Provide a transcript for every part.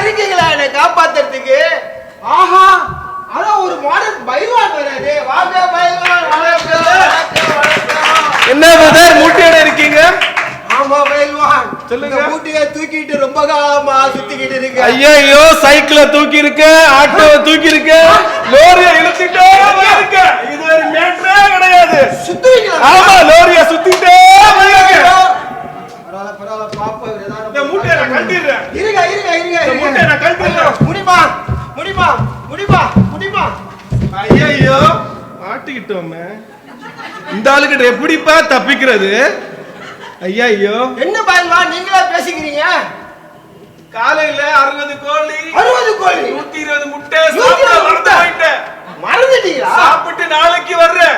இருக்கீங்களா என்னை காப்பாத்துறதுக்கு? ஆஹா அதான் ஒரு மாடல் பைவான் வராது வாங்க பைவான். என்ன பிரதர் மூட்டையோட இருக்கீங்க? ஆமா பைல்வான். சொல்லுங்க. மூட்டையை தூக்கிட்டு ரொம்ப காலமா சுத்திக்கிட்டு இருக்கு ஐயோ சைக்கிள தூக்கி இருக்க ஆட்டோவை தூக்கி இருக்க லோரிய இழுத்துட்டே இந்த ஆளுகிட்ட எப்படிப்பா தப்பிக்கிறது? ஐயா ஐயோ என்ன பைல்வான் நீங்களே பேசிக்கிறீங்க? காலையில அறுபது கோழி அறுபது கோழி. நூத்தி இருபது முட்டை மறந்துட்டீங்களா? சாப்பிட்டு நாளைக்கு வர்றேன்.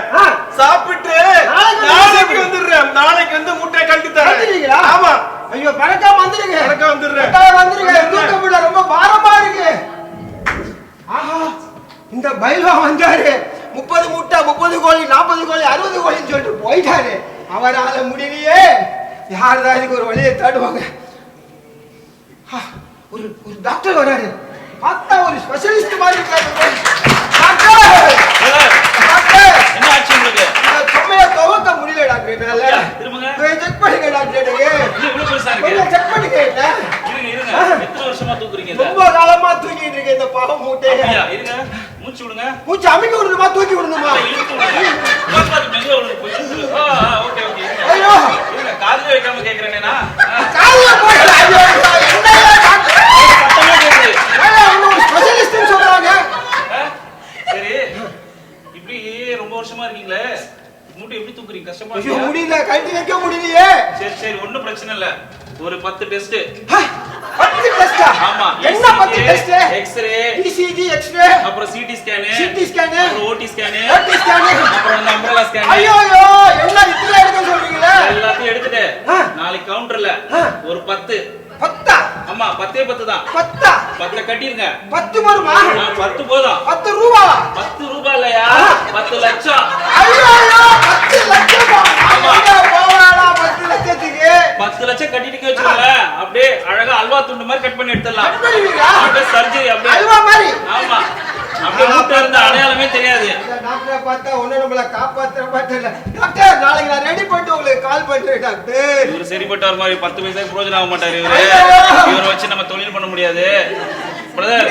சாப்பிட்டு நாளைக்கு நாளைக்கு வந்து வந்துடுறேன் நாளைக்கு வந்து முட்டை கழட்டி கழட்டிட்டீங்களா? தரேன் ஆமா ஐயோ பறக்காம வந்துருங்க பறக்க வந்துடுறேன். கட்டாயம் வந்துருங்க தூக்க முடியல ரொம்ப பாரமா இருக்கு ஆஹா பைல்வா வந்தாரு. முப்பது முட்டை முப்பது கோழி நாற்பது கோழி அறுபது கோழின்னு சொல்லிட்டு போயிட்டாரு. அவரால முடியலையே. யார் தான் இதுக்கு ஒரு வழியை தேடுவாங்க? ஒரு ஒரு டாக்டர் வராரு. பார்த்தா ஒரு ஸ்பெஷலிஸ்ட் மாதிரி துவக்க முடியல டாக்டர் செக் பண்ணுங்க டாக்டர் செக் பண்ணுங்க ரொம்ப காலமா தூக்கிட்டு இருக்கேன் இந்த பாவம் மூட்டையை. மூச்சு விடுங்க மூச்சு அமைக்க விடணுமா தூக்கி விடணுமா ஓகே, ஓகே. ஐயோ காதுல வைக்காம கேக்குறேனேனா? ஆ, காதுல. ஐயோ, ஸ்பெஷலிஸ்ட்னு சொல்றாங்க சரி இப்படி ரொம்ப வருஷமா இருக்கீங்களே மூட்டை எப்படி தூக்குறீங்க கஷ்டமா ஐயோ? முடியல கழட்டி வைக்க முடியலையே சரி சரி ஒண்ணும் பிரச்சனை இல்ல ஒரு பத்து டெஸ்ட் பத்து டெஸ்டா ஆமா என்ன பத்து டெஸ்ட் எக்ஸ்ரே அப்புறம் சிடி ஸ்கேனு சிடி ஸ்கேனு அப்புறம் ஓடி ஸ்கேனு ஓடி ஸ்கேனு அப்புறம் இந்த அம்ப்ரல்லா ஸ்கேனு ஐயோ ஐயோ என்ன இத்தனை எடுக்க சொல்றீங்களே? எல்லாத்தையும் எடுத்துட்டு. நாளைக்கு கவுண்டர்ல. ஒரு பத்து. பத்தா? ஆமா பத்தே பத்து தான். பத்தா? பத்துல கட்டிருங்க. பத்து வருமா? பத்து போதும். பத்து ரூபாவா பத்து ரூபாய் இல்லையா? பத்து லட்சம். பத்து லட்சமா பத்து லட்சத்துக்கு? பத்து கட்டிட்டு வச்சுக்கோங்களேன். அப்படியே அழகா அல்வா துண்டு மாதிரி கட் பண்ணி எடுத்துடலாம்? அப்படியே சர்ஜரி அப்படியே அல்வா மாதிரி ஆமா அப்படியே மூட்டை இருந்த அடையாளமே தெரியாது இந்த டாக்டரை பார்த்தா ஒண்ணும் நம்மள காப்பாத்துற இல்ல. டாக்டர் நாளைக்கு நான் ரெடி பண்ணிட்டு உங்களுக்கு கால் பண்றேன் டாக்டர். இவரு சரிப்பட்டவர் மாதிரி பத்து பைசா பிரோஜனம் ஆக மாட்டாரு இவரு. இவரை வச்சு நம்ம தொழில் பண்ண முடியாது. பிரதர்?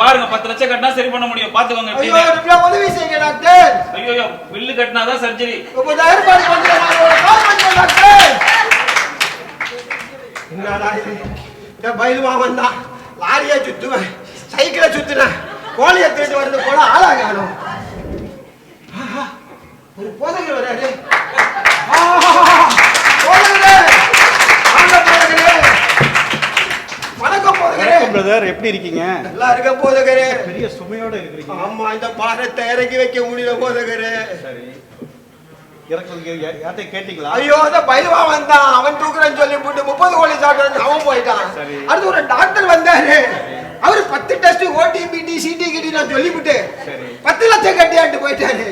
பாருங்க பத்து லட்சம் கட்டினா சரி பண்ண முடியும். பாத்துக்கோங்க ஐயோ உதவி செய்யுங்க டாக்டர். ஐயோ பில்லு கட்டினாதான் சர்ஜரி கொஞ்சம் ஏற்பாடு பண்றேன் டாக்டர். என்னடா இது? பயிலுமா வந்தா லாரியை சுத்துவேன் சைக்கிளை சுத்துனேன் கோழியை திருட்டு வரது போல ஆளா காணும். ஆஹா, ஒரு போதகர் வராரு பிரதர் எப்படி இருக்கீங்க? நல்லா இருக்க போதகரே பெரிய சுமையோட இருக்கிறீங்க. ஆமா இந்த பாரத்தை இறக்கி வைக்க முடியல போதகரே சரி. இறக்குறதுக்கு யா- யார்கிட்டயும் கேட்டீங்களா? ஐயோ அந்த பைரவா வந்தான். அவன் தூக்குறேன்னு சொல்லி போட்டு முப்பது கோழி சாப்பிட்டு அவன் போயிட்டான். சரி. அடுத்து ஒரு டாக்டர் வந்தாரு. அவரு பத்து டெஸ்ட் ஓடிபிடி சிடி கிட்டி நான் சொல்லிவிட்டு. பத்து லட்சம் கட்டியாட்டு போயிட்டாரு.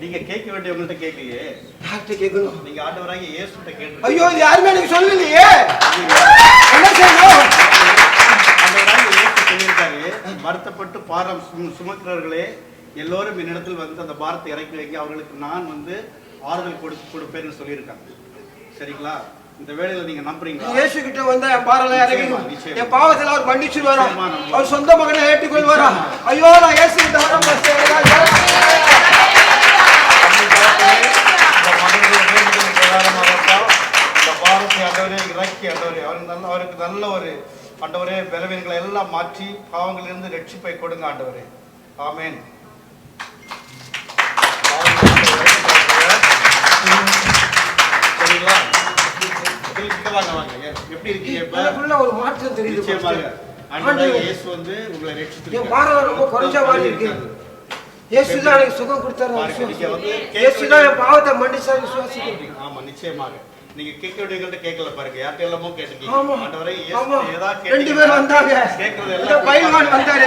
நீங்க கேட்க வேண்டியவங்கள்ட்ட கேட்கலையே. டாக்டர் கேட்கணும். நீங்க ஆண்டவராகி இயேசுட்ட கேட்டு ஐயோ இது யாருமே எனக்கு சொல்லலையே. என்ன செய்யணும்? ஆண்டவராகி இயேசு சொல்லியிருக்காரு வருத்தப்பட்டு பாரம் சும- சுமக்கிறவர்களே எல்லோரும் என்னிடத்தில் வந்து அந்த பாரத்தை இறக்கி வைங்க. அவர்களுக்கு நான் வந்து ஆறுதல் கொடுத்து கொடுப்பேன்னு சொல்லியிருக்காங்க. சரிங்களா? இந்த வேலையில நீங்க நம்புறீங்களா? இயேசு கிட்ட வந்தா என் பாரல. என் பாவத்துல அவர் நிச்சயமா, நம்ம- அவர் சொந்த மகனை ஏற்றுக்கொள்வாரா? ஐயோ நான் இயேசு கிட்ட வர ஆண்டவரே பலவீனங்களை எல்லாம் மாற்றி பாவங்களிலிருந்து ரட்சிப்பை கொடுங்க ஆண்டவரே. ஆமென். எப்படி இருக்கீங்க? ஒரு மாற்றம் தெரியுது இயேசு வந்து உங்களை. பாரம் ரொம்ப குறைஞ்ச மாதிரி இருக்கு. இயேசு தான் எனக்கு சுகம் கொடுத்தாரு இயேசு தான் என் பாவத்தை மன்னிச்சாரு விசுவாசிக்கிறேன். ஆமா நிச்சயமாக. நீங்க கேட்க வேண்டியவங்கள்ட்ட கேட்கல பாருங்க யார்கிட்ட எல்லாமோ. ஆண்டவரே. இயேசு ஏதாவது ரெண்டு பேர் வந்தாங்க. கேட்கறது எல்லாம் பைல்வான் வந்தாரு.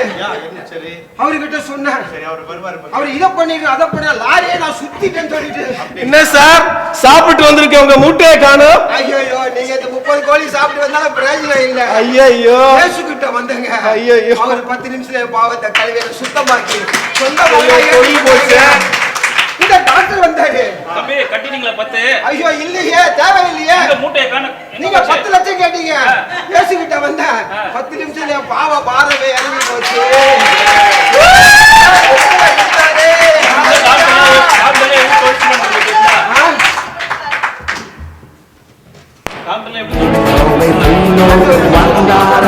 சரி அவர்கிட்ட சொன்னேன் சரி அவர் வருவாரு. அவர் இதை பண்ணிட்டு அதை பண்ண லாரியை நான் சுத்திட்டேன்னு சொல்லிட்டு என்ன சார் சாப்பிட்டு வந்திருக்க உங்க மூட்டையை காணோம் ஐயோ நீங்க இந்த முப்பது கோழி சாப்பிட்டு வந்தாலும் பிரயோஜனம் இல்ல ஐயோ கிட்ட வந்தங்க ஐயையோ. அவர் பத்து நிமிஷத்துல பாவத்தை கழுவியை சுத்தமாக்கி சொந்த ஐயோ, கொல்லி போச்சே. அந்த டாக்டர் வந்தாரு? தம்பி கட்டினீங்களா பத்து? ஐயோ இல்லையே தேவையில்லையே. இந்த மூட்டையை காண நீங்க பத்து லட்சம் கேட்டீங்க. பேசிக்கிட்ட வந்தேன். பத்து நிமிஷம் என் பாவ பாரவே இறங்கி போச்சு. வந்தாரா